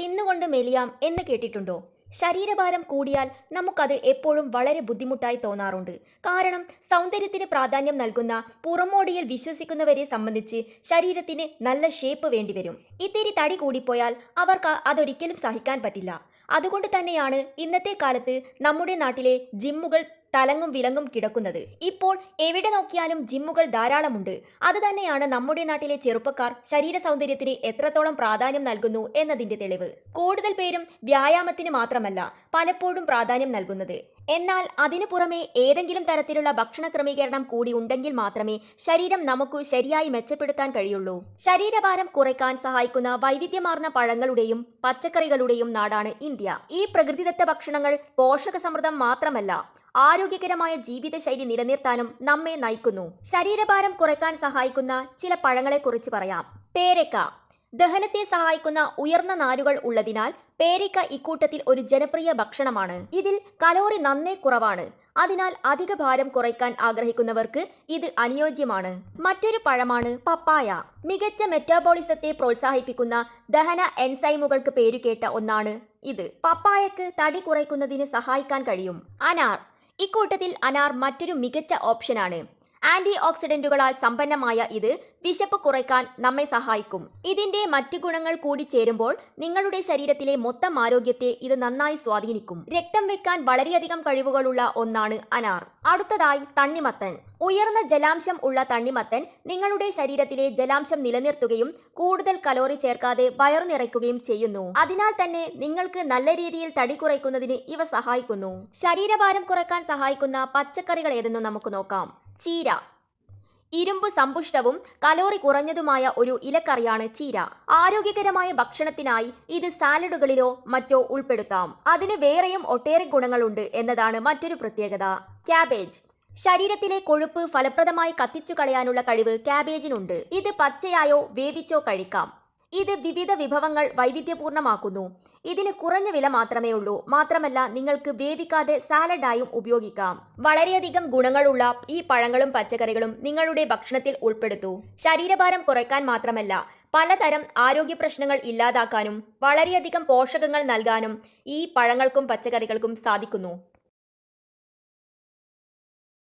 തിന്നുകൊണ്ട് മെലിയാം എന്ന് കേട്ടിട്ടുണ്ടോ? ശരീരഭാരം കൂടിയാൽ നമുക്കത് എപ്പോഴും വളരെ ബുദ്ധിമുട്ടായി തോന്നാറുണ്ട്. കാരണം സൗന്ദര്യത്തിന് പ്രാധാന്യം നൽകുന്ന പുറമോടിയിൽ വിശ്വസിക്കുന്നവരെ സംബന്ധിച്ച് ശരീരത്തിന് നല്ല ഷേപ്പ് വേണ്ടിവരും. ഇത്തിരി തടി കൂടിപ്പോയാൽ അവർക്ക് അതൊരിക്കലും സഹിക്കാൻ പറ്റില്ല. അതുകൊണ്ട് തന്നെയാണ് ഇന്നത്തെ കാലത്ത് നമ്മുടെ നാട്ടിലെ ജിമ്മുകൾ തലങ്ങും വിലങ്ങും കിടക്കുന്നത്. ഇപ്പോൾ എവിടെ നോക്കിയാലും ജിമ്മുകൾ ധാരാളമുണ്ട്. അത് തന്നെയാണ് നമ്മുടെ നാട്ടിലെ ചെറുപ്പക്കാർ ശരീര സൗന്ദര്യത്തിന് എത്രത്തോളം പ്രാധാന്യം നൽകുന്നു എന്നതിന്റെ തെളിവ്. കൂടുതൽ പേരും വ്യായാമത്തിന് മാത്രമല്ല പലപ്പോഴും പ്രാധാന്യം നൽകുന്നത്. എന്നാൽ അതിനു പുറമെ ഏതെങ്കിലും തരത്തിലുള്ള ഭക്ഷണ ക്രമീകരണം കൂടി ഉണ്ടെങ്കിൽ മാത്രമേ ശരീരം നമുക്ക് ശരിയായി മെച്ചപ്പെടുത്താൻ കഴിയുള്ളൂ. ശരീരഭാരം കുറയ്ക്കാൻ സഹായിക്കുന്ന വൈവിധ്യമാർന്ന പഴങ്ങളുടെയും പച്ചക്കറികളുടെയും നാടാണ് ഇന്ത്യ. ഈ പ്രകൃതിദത്ത ഭക്ഷണങ്ങൾ പോഷക സമൃദ്ധം മാത്രമല്ല ആരോഗ്യകരമായ ജീവിതശൈലി നിലനിർത്താനും നമ്മെ നയിക്കുന്നു. ശരീരഭാരം കുറയ്ക്കാൻ സഹായിക്കുന്ന ചില പഴങ്ങളെക്കുറിച്ച് പറയാം. പേരക്ക ദഹനത്തെ സഹായിക്കുന്ന ഉയർന്ന നാരുകൾ ഉള്ളതിനാൽ പേരയ്ക്ക ഇക്കൂട്ടത്തിൽ ഒരു ജനപ്രിയ ഭക്ഷണമാണ്. ഇതിൽ കലോറി നന്നേ കുറവാണ്. അതിനാൽ അധിക ഭാരം കുറയ്ക്കാൻ ആഗ്രഹിക്കുന്നവർക്ക് ഇത് അനുയോജ്യമാണ്. മറ്റൊരു പഴമാണ് പപ്പായ. മികച്ച മെറ്റാബോളിസത്തെ പ്രോത്സാഹിപ്പിക്കുന്ന ദഹന എൻസൈമുകൾക്ക് പേരുകേട്ട ഒന്നാണ് ഇത്. പപ്പായക്ക് തടി കുറയ്ക്കുന്നതിന് സഹായിക്കാൻ കഴിയും. അനാർ. ഇക്കൂട്ടത്തിൽ അനാർ മറ്റൊരു മികച്ച ഓപ്ഷനാണ്. ആന്റി ഓക്സിഡന്റുകളാൽ സമ്പന്നമായ ഇത് വിശപ്പ് കുറയ്ക്കാൻ നമ്മെ സഹായിക്കും. ഇതിന്റെ മറ്റു ഗുണങ്ങൾ കൂടി ചേരുമ്പോൾ നിങ്ങളുടെ ശരീരത്തിലെ മൊത്തം ആരോഗ്യത്തെ ഇത് നന്നായി സ്വാധീനിക്കും. രക്തം വെക്കാൻ വളരെയധികം കഴിവുകളുള്ള ഒന്നാണ് അനാർ. അടുത്തതായി തണ്ണിമത്തൻ. ഉയർന്ന ജലാംശം ഉള്ള തണ്ണിമത്തൻ നിങ്ങളുടെ ശരീരത്തിലെ ജലാംശം നിലനിർത്തുകയും കൂടുതൽ കലോറി ചേർക്കാതെ വയർ നിറയ്ക്കുകയും ചെയ്യുന്നു. അതിനാൽ തന്നെ നിങ്ങൾക്ക് നല്ല രീതിയിൽ തടി കുറയ്ക്കുന്നതിന് ഇവ സഹായിക്കുന്നു. ശരീരഭാരം കുറയ്ക്കാൻ സഹായിക്കുന്ന പച്ചക്കറികൾ ഏതെന്ന് നമുക്ക് നോക്കാം. ചീര. ഇരുമ്പ് സമ്പുഷ്ടവും കലോറി കുറഞ്ഞതുമായ ഒരു ഇലക്കറിയാണ് ചീര. ആരോഗ്യകരമായ ഭക്ഷണത്തിനായി ഇത് സാലഡുകളിലോ മറ്റോ ഉൾപ്പെടുത്താം. അതിന് വേറെയും ഒട്ടേറെ ഗുണങ്ങളുണ്ട് എന്നതാണ് മറ്റൊരു പ്രത്യേകത. ക്യാബേജ്. ശരീരത്തിലെ കൊഴുപ്പ് ഫലപ്രദമായി കത്തിച്ചു കളയാനുള്ള കഴിവ് ക്യാബേജിനുണ്ട്. ഇത് പച്ചയായോ വേവിച്ചോ കഴിക്കാം. ഇത് വിവിധ വിഭവങ്ങൾ വൈവിധ്യപൂർണമാക്കുന്നു ഇതിന് കുറഞ്ഞ വില മാത്രമേ ഉള്ളൂ. മാത്രമല്ല നിങ്ങൾക്ക് വേവിക്കാതെ സാലഡായും ഉപയോഗിക്കാം. വളരെയധികം ഗുണങ്ങളുള്ള ഈ പഴങ്ങളും പച്ചക്കറികളും നിങ്ങളുടെ ഭക്ഷണത്തിൽ ഉൾപ്പെടുത്തൂ ശരീരഭാരം കുറയ്ക്കാൻ മാത്രമല്ല പലതരം ആരോഗ്യ പ്രശ്നങ്ങൾ ഇല്ലാതാക്കാനും വളരെയധികം പോഷകങ്ങൾ നൽകാനും ഈ പഴങ്ങൾക്കും പച്ചക്കറികൾക്കും സാധിക്കുന്നു.